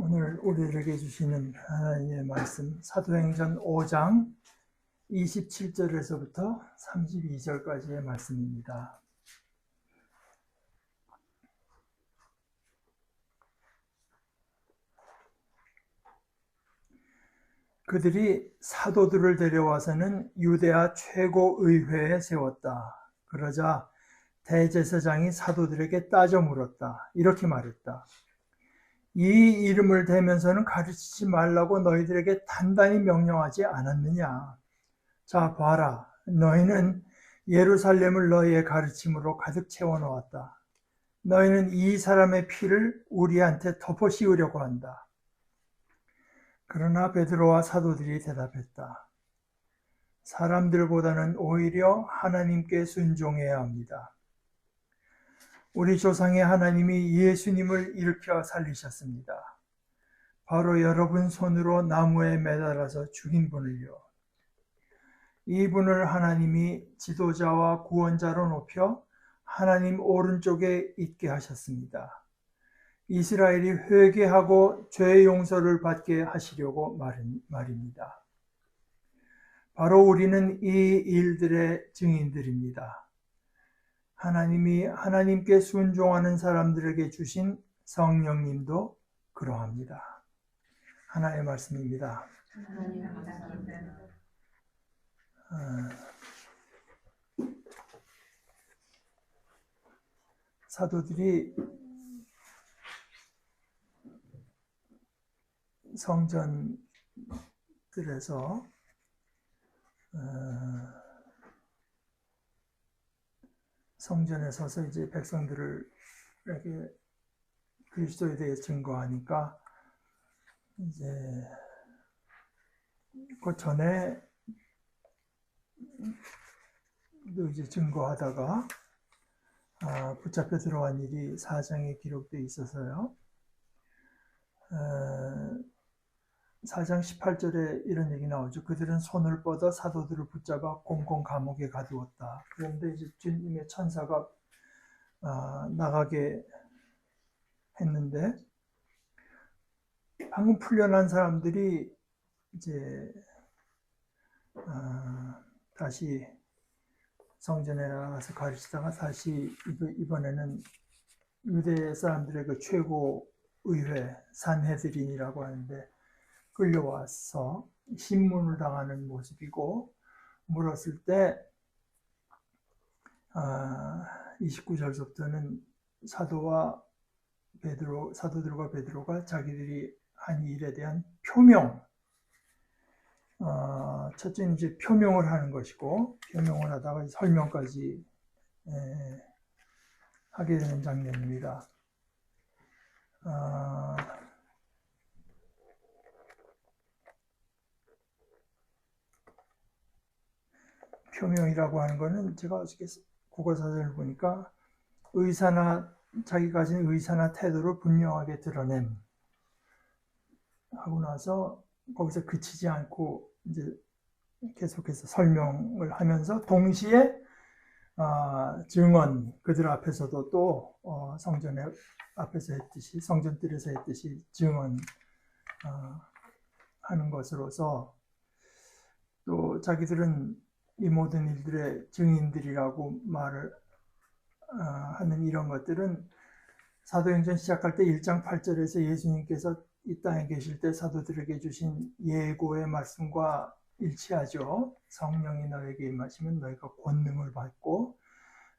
오늘 우리에게 주시는 하나님의 말씀 사도행전 5장 27절에서부터 32절까지의 말씀입니다. 그들이 사도들을 데려와서는 유대아 최고의회에 세웠다. 그러자 대제사장이 사도들에게 따져 물었다. 이렇게 말했다. 이 이름을 대면서는 가르치지 말라고 너희들에게 단단히 명령하지 않았느냐? 자, 봐라. 너희는 예루살렘을 너희의 가르침으로 가득 채워 놓았다. 너희는 이 사람의 피를 우리한테 덮어 씌우려고 한다. 그러나 베드로와 사도들이 대답했다. 사람들보다는 오히려 하나님께 순종해야 합니다. 우리 조상의 하나님이 예수님을 일으켜 살리셨습니다. 바로 여러분 손으로 나무에 매달아서 죽인 분을요. 이분을 하나님이 지도자와 구원자로 높여 하나님 오른쪽에 있게 하셨습니다. 이스라엘이 회개하고 죄 용서를 받게 하시려고 말입니다. 바로 우리는 이 일들의 증인들입니다. 하나님이 하나님께 순종하는 사람들에게 주신 성령님도 그러합니다. 하나의 말씀입니다. 아, 사도들이 성전들에서 어, 성전에 서서 이제 백성들을 이렇게 그리스도에 대해 증거하니까 이제 그 전에 또 이제 증거하다가 아, 붙잡혀 들어간 일이 사장에 기록되어 있어서요. 어, 4장 18절에 이런 얘기 나오죠. 그들은 손을 뻗어 사도들을 붙잡아 공공 감옥에 가두었다. 그런데 이제 주님의 천사가 아, 나가게 했는데 방금 풀려난 사람들이 이제 아, 다시 성전에 나가서 가르치다가 다시 이번에는 유대 사람들의 그 최고 의회 산헤드린이라고 하는데 끌려와서 신문을 당하는 모습이고 물었을 때 아, 29절부터는 사도와 베드로 사도들과 베드로가 자기들이 한 일에 대한 표명 어, 첫째는 이제 표명을 하는 것이고 표명을 하다가 설명까지 에, 하게 되는 장면입니다. 표명이라고 하는 것은 제가 어저께 국어사전을 보니까 의사나 자기가 가진 의사나 태도를 분명하게 드러냄. 하고 나서 거기서 그치지 않고 이제 계속해서 설명을 하면서 동시에 어, 증언 그들 앞에서도 또 어, 성전에 앞에서 했듯이 성전뜰에서 했듯이 증언 어, 하는 것으로서 또 자기들은 이 모든 일들의 증인들이라고 말을 어, 하는 이런 것들은 사도행전 시작할 때 1장 8절에서 예수님께서 이 땅에 계실 때 사도들에게 주신 예고의 말씀과 일치하죠. 성령이 너에게 임하시면 너희가 권능을 받고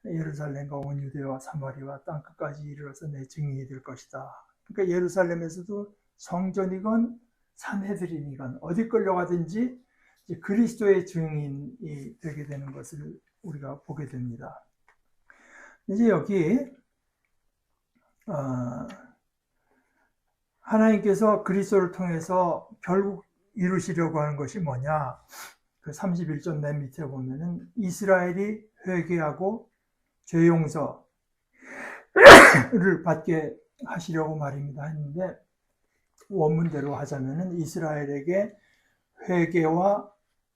예루살렘과 온 유대와 사마리와 땅 끝까지 이르러서 내 증인이 될 것이다. 그러니까 예루살렘에서도 성전이건 산해드린이건 어디 끌려가든지 그리스도의 증인이 되게 되는 것을 우리가 보게 됩니다. 이제 여기 어, 하나님께서 그리스도를 통해서 결국 이루시려고 하는 것이 뭐냐? 그 31절 맨 밑에 보면은 이스라엘이 회개하고 죄 용서를 받게 하시려고 말입니다. 했는데 원문대로 하자면은 이스라엘에게 회개와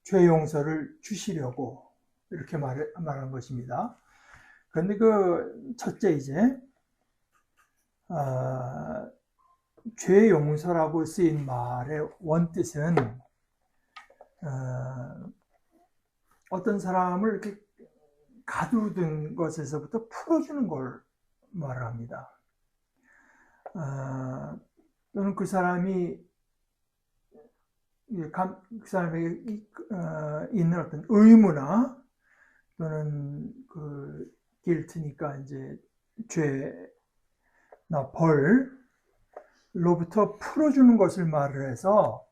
죄 용서를 주시려고 이렇게 말, 말한 것입니다. 그런데 그 첫째 이제 어, 죄 용서라고 쓰인 말의 원뜻은 어, 떤 사람을 이렇게 가두든 것에서부터 풀어주는 걸 말합니다. 어, 또는 그 사람이 그 사람에게 어, 있는 어떤 의무나 또는 그 길트니까 이제 죄나 벌로부터 풀어주는 것을 말을 해서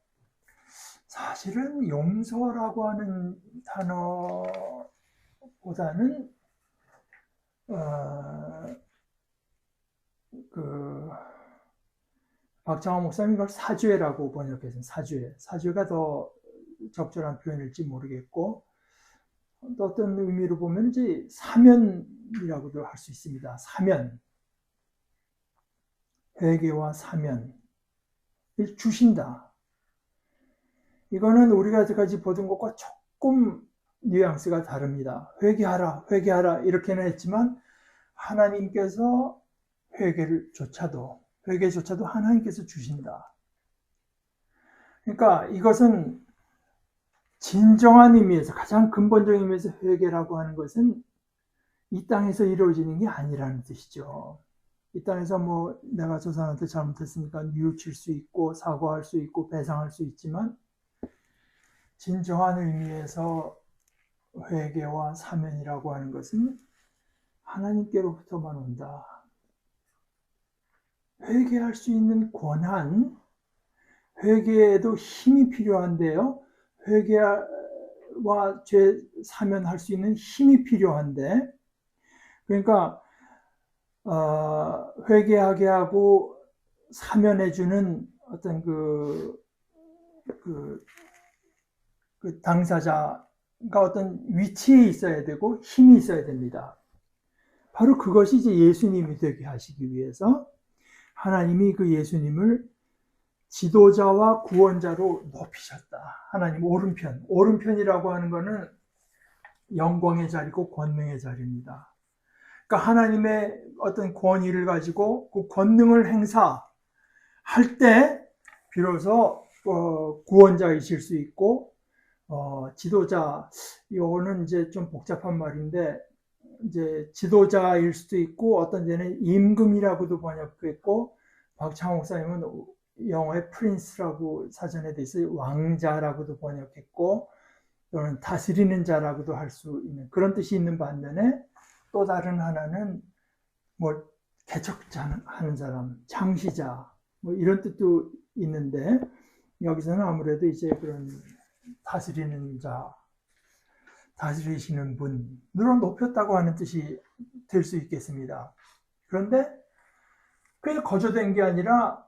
사실은 용서라고 하는 단어보다는 어, 그 박정화 목사님 이걸 사죄라고 번역해서 사죄. 사죄가 더 적절한 표현일지 모르겠고 또 어떤 의미로 보면 이제 사면이라고도 할 수 있습니다. 사면. 회개와 사면. 주신다. 이거는 우리가 여태까지 보던 것과 조금 뉘앙스가 다릅니다. 회개하라, 회개하라 이렇게는 했지만 하나님께서 회개를 조차도 회개조차도 하나님께서 주신다. 그러니까 이것은 진정한 의미에서 가장 근본적인 의미에서 회개라고 하는 것은 이 땅에서 이루어지는 게 아니라는 뜻이죠. 이 땅에서 뭐 내가 저 사람한테 잘못했으니까 뉘우칠 수 있고 사과할 수 있고 배상할 수 있지만 진정한 의미에서 회개와 사면이라고 하는 것은 하나님께로부터만 온다. 회개할 수 있는 권한, 회개에도 힘이 필요한데요. 회개와 죄 사면할 수 있는 힘이 필요한데, 그러니까 어, 회개하게 하고 사면해주는 어떤 그, 그, 그 당사자가 어떤 위치에 있어야 되고 힘이 있어야 됩니다. 바로 그것이 이제 예수님이 되게 하시기 위해서 하나님이 그 예수님을 지도자와 구원자로 높이셨다. 하나님 오른편. 오른편이라고 하는 것은 영광의 자리고 권능의 자리입니다. 그러니까 하나님의 어떤 권위를 가지고 그 권능을 행사할 때 비로소 어, 구원자이실 수 있고 어, 지도자 이거는 이제 좀 복잡한 말인데 이제 지도자일 수도 있고 어떤 데는 임금이라고도 번역했고 박창호 목사님은 영어의 프린스라고 사전에 돼 있어요. 왕자라고도 번역했고 또는 다스리는 자라고도 할 수 있는 그런 뜻이 있는 반면에 또 다른 하나는 뭐 개척하는 사람, 창시자 뭐 이런 뜻도 있는데 여기서는 아무래도 이제 그런 다스리는 자 다스리시는 분으로 높였다고 하는 뜻이 될 수 있겠습니다. 그런데 그게 거저된 게 아니라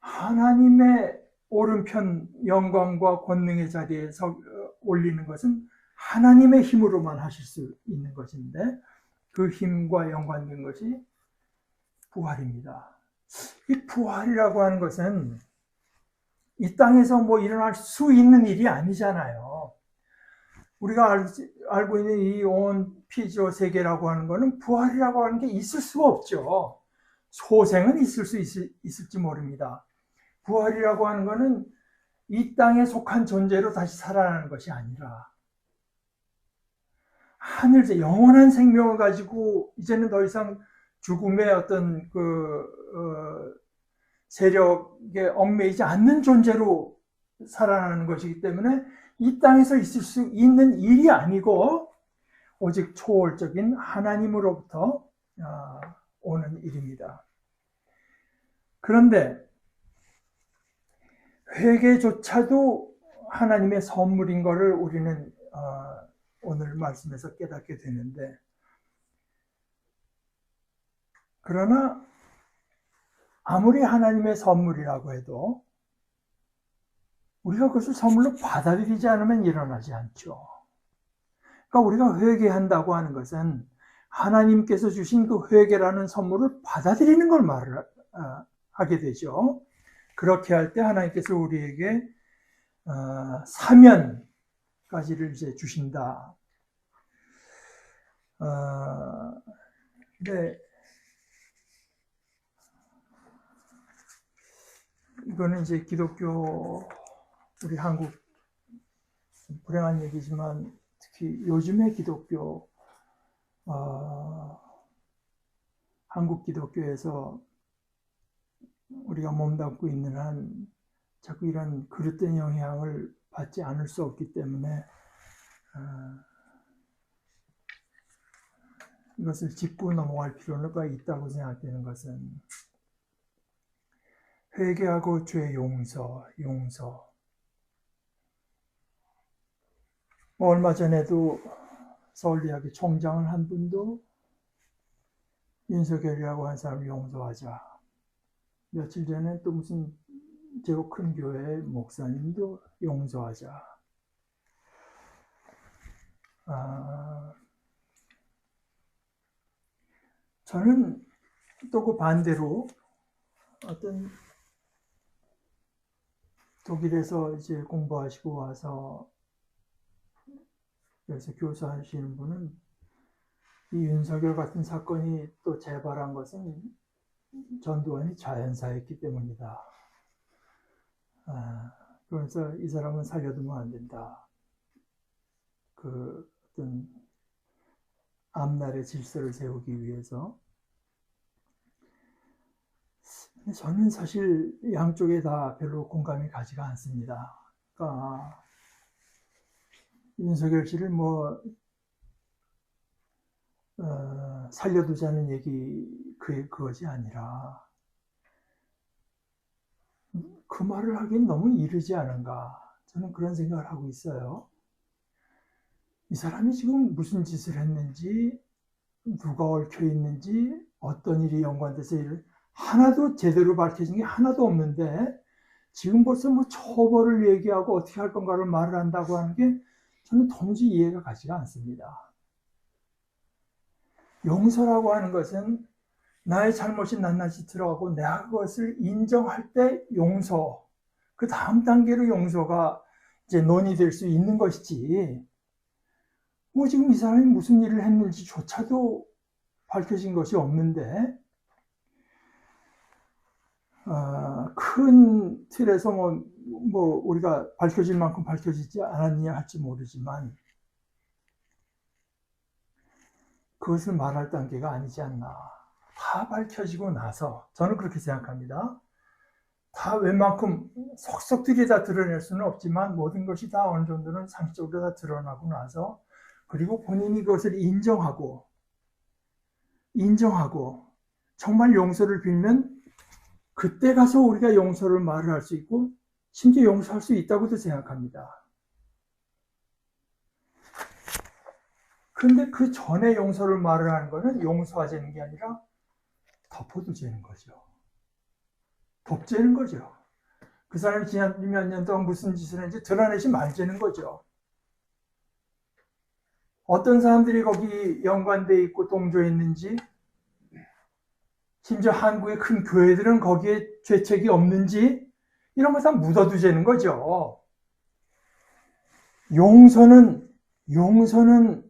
하나님의 오른편 영광과 권능의 자리에 서 올리는 것은 하나님의 힘으로만 하실 수 있는 것인데 그 힘과 연관된 것이 부활입니다. 이 부활이라고 하는 것은 이 땅에서 뭐 일어날 수 있는 일이 아니잖아요. 우리가 알, 알고 있는 이 온 피조 세계라고 하는 것은 부활이라고 하는 게 있을 수가 없죠. 소생은 있을 수 있을, 있을지 모릅니다. 부활이라고 하는 것은 이 땅에 속한 존재로 다시 살아나는 것이 아니라 하늘제 영원한 생명을 가지고 이제는 더 이상 죽음의 어떤 그 어, 세력에 얽매이지 않는 존재로 살아나는 것이기 때문에 이 땅에서 있을 수 있는 일이 아니고 오직 초월적인 하나님으로부터 아, 오는 일입니다. 그런데 회개조차도 하나님의 선물인 것을 우리는 아, 오늘 말씀에서 깨닫게 되는데 그러나 아무리 하나님의 선물이라고 해도 우리가 그것을 선물로 받아들이지 않으면 일어나지 않죠. 그러니까 우리가 회개한다고 하는 것은 하나님께서 주신 그 회개라는 선물을 받아들이는 걸 말을 어, 하게 되죠. 그렇게 할 때 하나님께서 우리에게 어, 사면까지를 이제 주신다. 어, 네. 이거는 이제 기독교 우리 한국 불행한 얘기지만 특히 요즘의 기독교 어, 한국 기독교에서 우리가 몸담고 있는 한 자꾸 이런 그릇된 영향을 받지 않을 수 없기 때문에 어, 이것을 짚고 넘어갈 필요가 있다고 생각되는 것은 회개하고 죄 용서, 용서. 뭐 얼마 전에도 서울대학교 총장을 한 분도 윤석열이라고 한 사람을 용서하자. 며칠 전에 또 무슨 제법 큰 교회 목사님도 용서하자. 아, 저는 또 그 반대로 어떤 독일에서 이제 공부하시고 와서 여기서 교사하시는 분은 이 윤석열 같은 사건이 또 재발한 것은 전두환이 자연사였기 때문이다. 아, 그래서 이 사람은 살려두면 안 된다. 그 어떤 앞날의 질서를 세우기 위해서. 저는 사실 양쪽에 다 별로 공감이 가지가 않습니다. 그러니까 윤석열 씨를 뭐 어, 살려두자는 얘기 그 그것이 아니라 그 말을 하기엔 너무 이르지 않은가 저는 그런 생각을 하고 있어요. 이 사람이 지금 무슨 짓을 했는지 누가 얽혀 있는지 어떤 일이 연관돼서 일을 하나도 제대로 밝혀진 게 하나도 없는데 지금 벌써 뭐 처벌을 얘기하고 어떻게 할 건가를 말을 한다고 하는 게 저는 도무지 이해가 가지가 않습니다. 용서라고 하는 것은 나의 잘못이 낱낱이 들어가고 내가 그것을 인정할 때 용서, 그 다음 단계로 용서가 이제 논의될 수 있는 것이지. 뭐 지금 이 사람이 무슨 일을 했는지조차도 밝혀진 것이 없는데 어, 큰 틀에서 뭐, 뭐 우리가 밝혀질 만큼 밝혀지지 않았느냐 할지 모르지만 그것을 말할 단계가 아니지 않나. 다 밝혀지고 나서 저는 그렇게 생각합니다. 다 웬만큼 속속 들이 다 드러낼 수는 없지만 모든 것이 다 어느 정도는 상식적으로 다 드러나고 나서 그리고 본인이 그것을 인정하고 인정하고 정말 용서를 빌면 그때 가서 우리가 용서를 말을 할 수 있고 심지어 용서할 수 있다고도 생각합니다. 그런데 그 전에 용서를 말을 하는 것은 용서하자는 게 아니라 덮어두자는 거죠. 덮자는 거죠. 그 사람이 지난 몇 년 동안 무슨 짓을 했는지 드러내지 말자는 거죠. 어떤 사람들이 거기 연관돼 있고 동조했는지 심지어 한국의 큰 교회들은 거기에 죄책이 없는지 이런 거다 묻어두자는 거죠. 용서는 용서는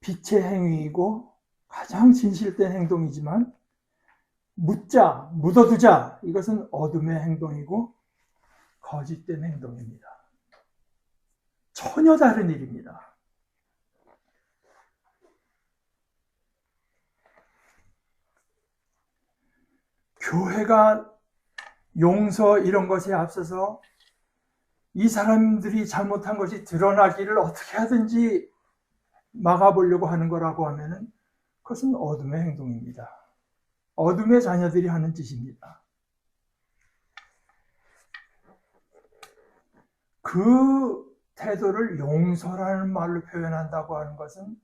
빛의 행위이고 가장 진실된 행동이지만 묻자, 묻어두자 이것은 어둠의 행동이고 거짓된 행동입니다. 전혀 다른 일입니다. 교회가 용서 이런 것에 앞서서 이 사람들이 잘못한 것이 드러나기를 어떻게 하든지 막아보려고 하는 거라고 하면은 그것은 어둠의 행동입니다. 어둠의 자녀들이 하는 짓입니다. 그 태도를 용서라는 말로 표현한다고 하는 것은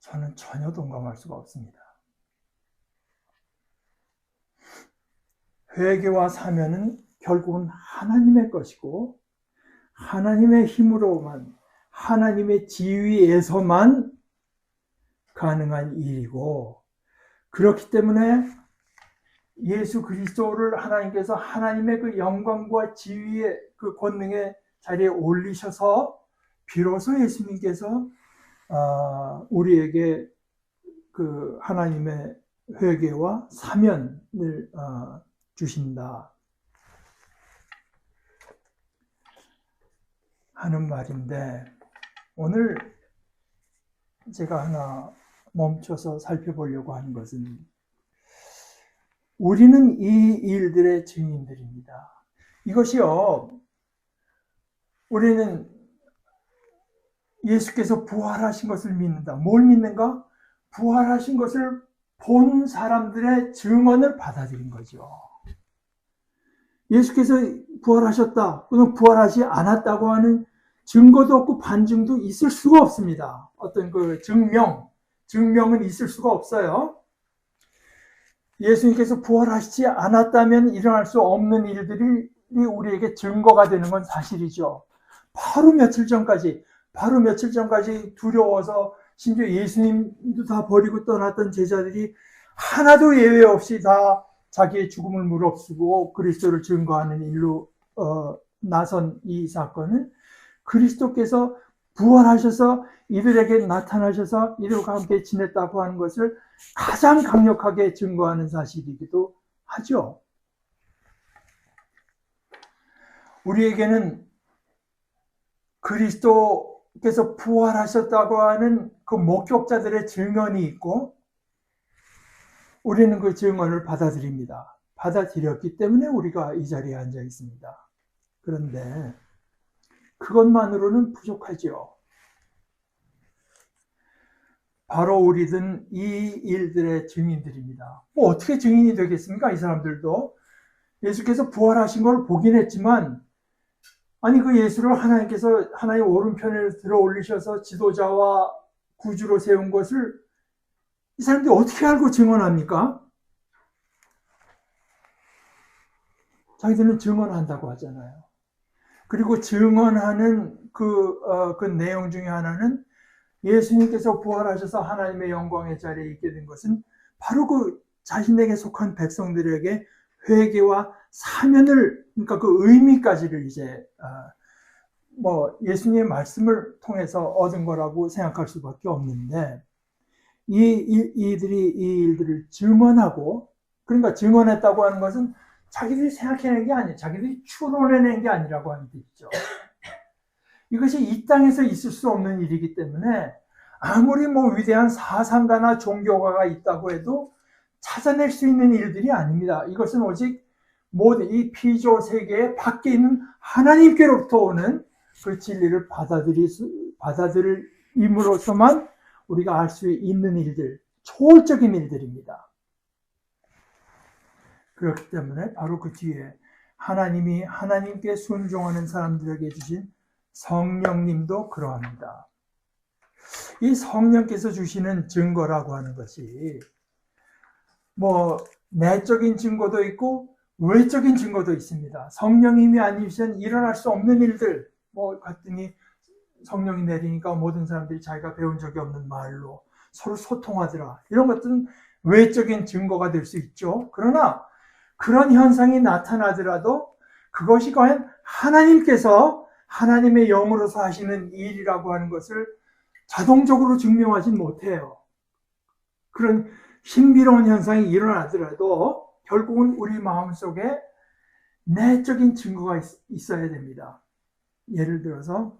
저는 전혀 동감할 수가 없습니다. 회개와 사면은 결국은 하나님의 것이고 하나님의 힘으로만 하나님의 지위에서만 가능한 일이고 그렇기 때문에 예수 그리스도를 하나님께서 하나님의 그 영광과 지위의 그 권능의 자리에 올리셔서 비로소 예수님께서 아, 우리에게 그 하나님의 회개와 사면을 아, 주신다. 하는 말인데, 오늘 제가 하나 멈춰서 살펴보려고 하는 것은, 우리는 이 일들의 증인들입니다. 이것이요, 우리는 예수께서 부활하신 것을 믿는다. 뭘 믿는가? 부활하신 것을 본 사람들의 증언을 받아들인 거죠. 예수께서 부활하셨다. 또는 부활하지 않았다고 하는 증거도 없고 반증도 있을 수가 없습니다. 어떤 그 증명, 증명은 있을 수가 없어요. 예수님께서 부활하시지 않았다면 일어날 수 없는 일들이 우리에게 증거가 되는 건 사실이죠. 바로 며칠 전까지, 바로 며칠 전까지 두려워서 심지어 예수님도 다 버리고 떠났던 제자들이 하나도 예외 없이 다 자기의 죽음을 무릅쓰고 그리스도를 증거하는 일로 어, 나선 이 사건은 그리스도께서 부활하셔서 이들에게 나타나셔서 이들과 함께 지냈다고 하는 것을 가장 강력하게 증거하는 사실이기도 하죠. 우리에게는 그리스도께서 부활하셨다고 하는 그 목격자들의 증언이 있고 우리는 그 증언을 받아들입니다. 받아들였기 때문에 우리가 이 자리에 앉아 있습니다. 그런데 그것만으로는 부족하지요. 바로 우리든 이 일들의 증인들입니다. 뭐 어떻게 증인이 되겠습니까? 이 사람들도 예수께서 부활하신 걸 보긴 했지만 아니 그 예수를 하나님께서 하나님 오른편에 들어 올리셔서 지도자와 구주로 세운 것을 이 사람들이 어떻게 알고 증언합니까? 자기들은 증언한다고 하잖아요. 그리고 증언하는 그, 어, 그 내용 중에 하나는 예수님께서 부활하셔서 하나님의 영광의 자리에 있게 된 것은 바로 그 자신에게 속한 백성들에게 회개와 사면을 그러니까 그 의미까지를 이제 어, 뭐 예수님의 말씀을 통해서 얻은 거라고 생각할 수밖에 없는데 이, 이 이들이 이 일들을 증언하고 그러니까 증언했다고 하는 것은 자기들이 생각해낸 게 아니에요. 자기들이 추론해낸 게 아니라고 하는 뜻이죠. 이것이 이 땅에서 있을 수 없는 일이기 때문에 아무리 뭐 위대한 사상가나 종교가가 있다고 해도 찾아낼 수 있는 일들이 아닙니다. 이것은 오직 모든 이 피조 세계 밖에 있는 하나님께로부터 오는 그 진리를 받아들일 수, 받아들임으로써만 우리가 알수 있는 일들, 초월적인 일들입니다. 그렇기 때문에 바로 그 뒤에 하나님이 하나님께 순종하는 사람들에게 주신 성령님도 그러합니다. 이 성령께서 주시는 증거라고 하는 것이 뭐 내적인 증거도 있고 외적인 증거도 있습니다. 성령님이 아니시면 일어날 수 없는 일들 뭐 갔더니 성령이 내리니까 모든 사람들이 자기가 배운 적이 없는 말로 서로 소통하더라. 이런 것들은 외적인 증거가 될 수 있죠. 그러나 그런 현상이 나타나더라도 그것이 과연 하나님께서 하나님의 영으로서 하시는 일이라고 하는 것을 자동적으로 증명하진 못해요. 그런 신비로운 현상이 일어나더라도 결국은 우리 마음속에 내적인 증거가 있, 어야 됩니다. 예를 들어서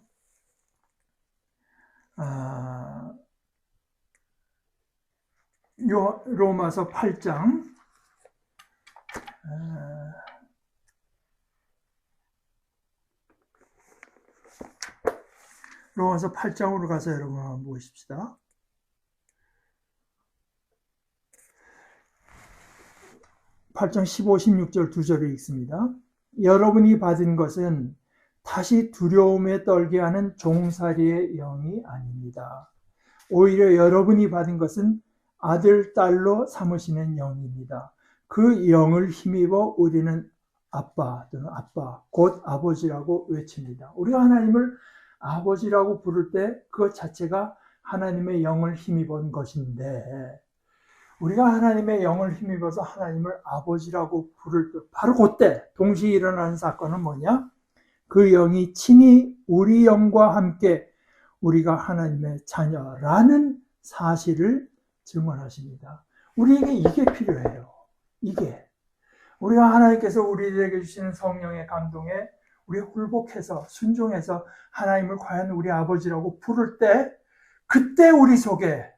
아, 요, 로마서 8장 아, 로마서 8장으로 가서 여러분 한번 보십시다. 8장 15, 16절 두 절을 읽습니다. 여러분이 받은 것은 다시 두려움에 떨게 하는 종살이의 영이 아닙니다. 오히려 여러분이 받은 것은 아들, 딸로 삼으시는 영입니다. 그 영을 힘입어 우리는 아빠 또는 아빠, 곧 아버지라고 외칩니다. 우리가 하나님을 아버지라고 부를 때 그것 자체가 하나님의 영을 힘입은 것인데 우리가 하나님의 영을 힘입어서 하나님을 아버지라고 부를 때 바로 그때 동시에 일어나는 사건은 뭐냐? 그 영이 친히 우리 영과 함께 우리가 하나님의 자녀라는 사실을 증언하십니다. 우리에게 이게 필요해요. 이게 우리가 하나님께서 우리에게 주시는 성령의 감동에 우리 굴복해서 순종해서 하나님을 과연 우리 아버지라고 부를 때 그때 우리 속에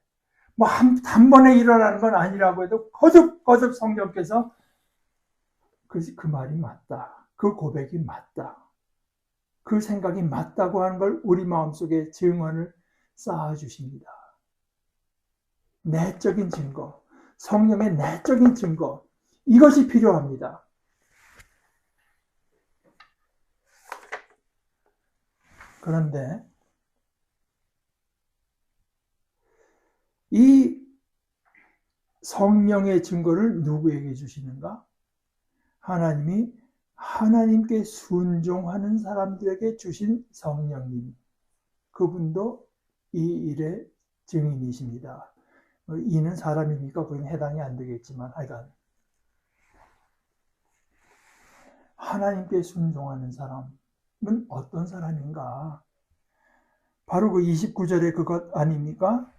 뭐 한, 단번에 일어나는 건 아니라고 해도 거듭 거듭 성령께서 그, 그 말이 맞다. 그 고백이 맞다. 그 생각이 맞다고 하는 걸 우리 마음속에 증언을 쌓아주십니다. 내적인 증거, 성령의 내적인 증거, 이것이 필요합니다. 그런데 이 성령의 증거를 누구에게 주시는가? 하나님이 하나님께 순종하는 사람들에게 주신 성령님. 그분도 이 일의 증인이십니다. 이는 사람이니까 거긴 해당이 안 되겠지만 하여간 하나님께 순종하는 사람은 어떤 사람인가? 바로 그 29절의 그것 아닙니까?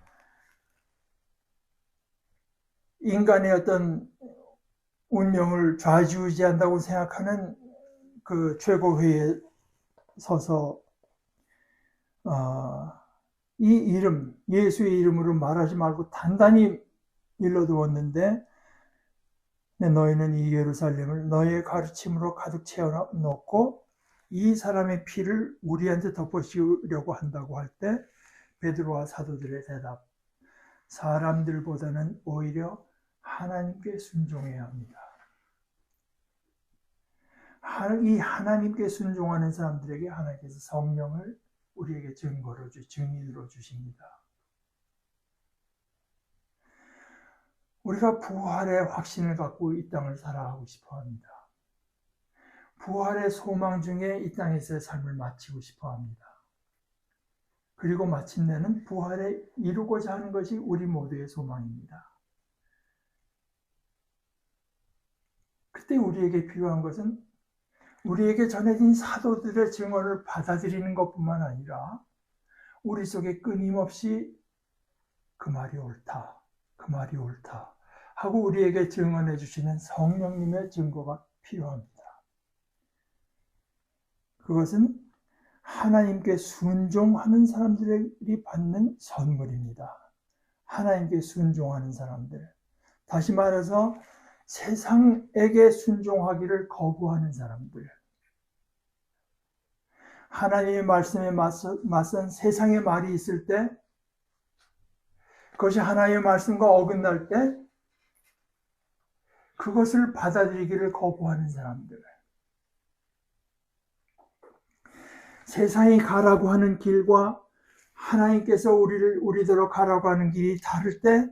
인간의 어떤 운명을 좌지우지한다고 생각하는 그 최고회에 서서 어, 이 이름 예수의 이름으로 말하지 말고 단단히 일러두었는데 너희는 이 예루살렘을 너희의 가르침으로 가득 채워놓고 이 사람의 피를 우리한테 덮어씌우려고 한다고 할 때 베드로와 사도들의 대답. 사람들보다는 오히려 하나님께 순종해야 합니다. 이 하나님께 순종하는 사람들에게 하나님께서 성령을 우리에게 증거로 주, 증인으로 주십니다. 우리가 부활의 확신을 갖고 이 땅을 살아가고 싶어 합니다. 부활의 소망 중에 이 땅에서의 삶을 마치고 싶어 합니다. 그리고 마침내는 부활에 이루고자 하는 것이 우리 모두의 소망입니다. 그때 우리에게 필요한 것은 우리에게 전해진 사도들의 증언을 받아들이는 것뿐만 아니라 우리 속에 끊임없이 그 말이 옳다, 그 말이 옳다 하고 우리에게 증언해 주시는 성령님의 증거가 필요합니다. 그것은 하나님께 순종하는 사람들이 받는 선물입니다. 하나님께 순종하는 사람들. 다시 말해서 세상에게 순종하기를 거부하는 사람들. 하나님의 말씀에 맞선 세상의 말이 있을 때, 그것이 하나님의 말씀과 어긋날 때, 그것을 받아들이기를 거부하는 사람들. 세상이 가라고 하는 길과 하나님께서 우리를 우리대로 가라고 하는 길이 다를 때,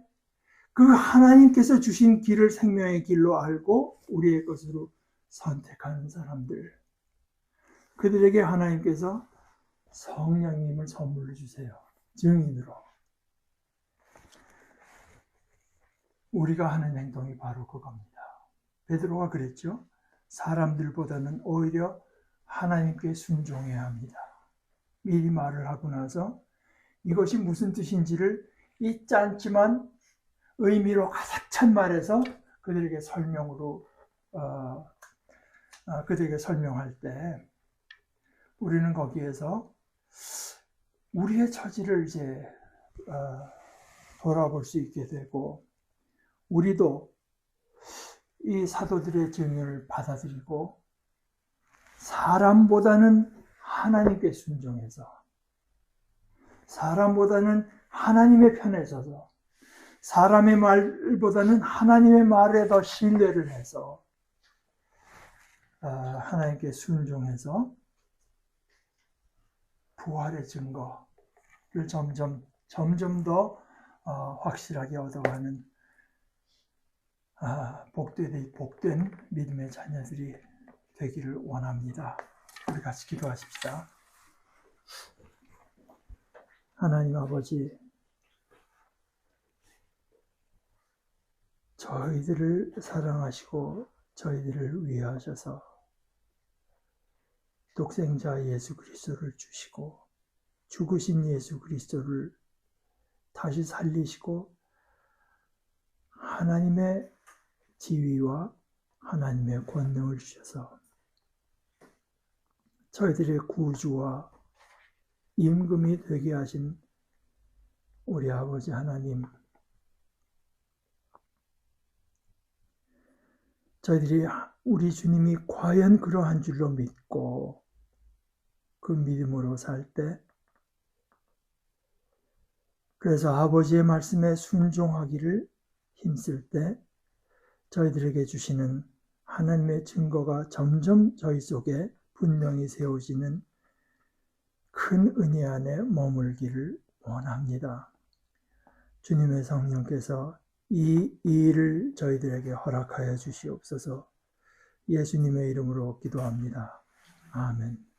그 하나님께서 주신 길을 생명의 길로 알고 우리의 것으로 선택하는 사람들. 그들에게 하나님께서 성령님을 선물로 주세요. 증인으로. 우리가 하는 행동이 바로 그겁니다. 베드로가 그랬죠. 사람들보다는 오히려 하나님께 순종해야 합니다. 미리 말을 하고 나서 이것이 무슨 뜻인지를 이 짧지만 의미로 가득 찬 말에서 그들에게 설명으로 어, 어, 그들에게 설명할 때 우리는 거기에서 우리의 처지를 이제 어, 돌아볼 수 있게 되고 우리도 이 사도들의 증언을 받아들이고 사람보다는 하나님께 순종해서 사람보다는 하나님의 편에 서서 사람의 말보다는 하나님의 말에 더 신뢰를 해서 아, 하나님께 순종해서 부활의 증거를 점점 점점 더 어, 확실하게 얻어가는 아, 복된 복된 믿음의 자녀들이 되기를 원합니다. 우리 같이 기도하십시다. 하나님 아버지 저희들을 사랑하시고 저희들을 위하셔서 독생자 예수 그리스도를 주시고 죽으신 예수 그리스도를 다시 살리시고 하나님의 지위와 하나님의 권능을 주셔서 저희들의 구주와 임금이 되게 하신 우리 아버지 하나님 저희들이 우리 주님이 과연 그러한 줄로 믿고 그 믿음으로 살 때 그래서 아버지의 말씀에 순종하기를 힘쓸 때 저희들에게 주시는 하나님의 증거가 점점 저희 속에 분명히 세워지는 큰 은혜 안에 머물기를 원합니다. 주님의 성령께서 이 일을 저희들에게 허락하여 주시옵소서 예수님의 이름으로 기도합니다. 아멘.